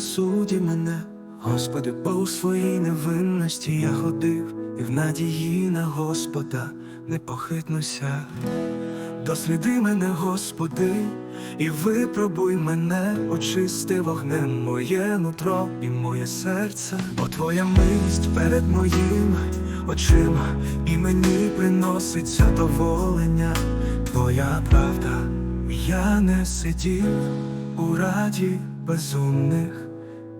суді мене, Господи, бо у своїй невинності я ходив, і в надії на Господа не похитнуся. Досліди мене, Господи, і випробуй мене, очисти вогнем моє нутро і моє серце, бо Твоя милість перед моїми очима, і мені приносить задоволення, Твоя правда, я не сидів у раді безумних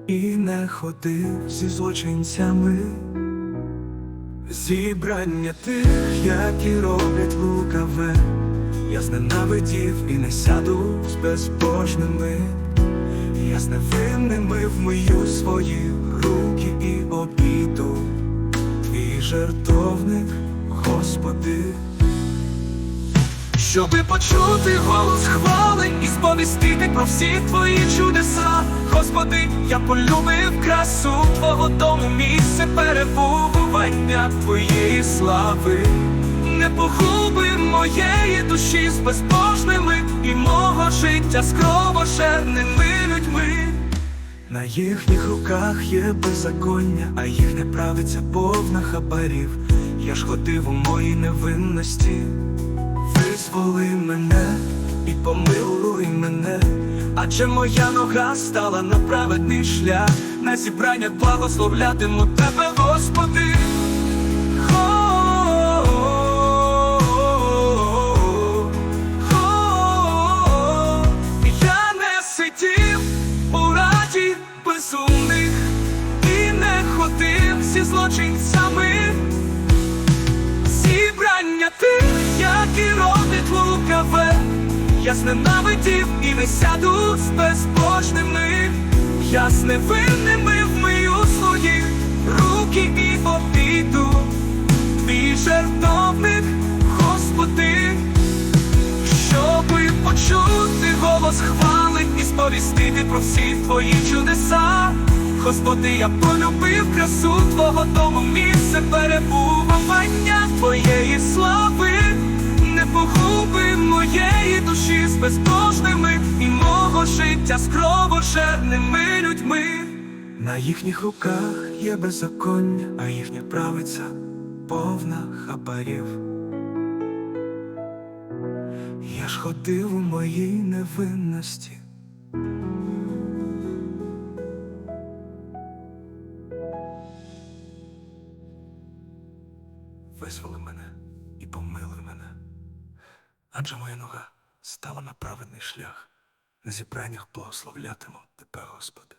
і не ходив зі злочинцями. Зібрання тих, які роблять лукаве, я зненавидів і не сяду з безбожними, я з невинними вмию свої руки і обіду, твій жертовник, Господи. Щоби почути голос хвали сповістити про всі твої чудеса, Господи, я полюбив красу Твого дому, місце перебування Твоєї слави, не погуби моєї душі з безбожними і мого життя з кровошерними людьми. На їхніх руках є беззаконня, а їхня правиця повна хабарів. Я ж ходив у моїй невинності. Визволи мене і помилуй мене, адже моя нога стала на праведний шлях, на зібрання благословлятиму тебе, Господи. Я не сидів у раді безумних і не ходив зі злочинцями. Я зненавидів і не сяду з безбожними, я з невинними вмию свої руки і обіду, твій жертовник, Господи, щоби почути голос хвали і сповістити про всі твої чудеса. Господи, я полюбив красу Твого дому, місце перебування з безбожними і мого життя з кровожерними людьми. На їхніх руках є беззаконня, а їхня правиця повна хабарів. Я ж ходив у моїй невинності. Визволи мене і помилуй мене, адже моя нога стала на праведний шлях, на зібраннях благословлятиму тебе, Господи.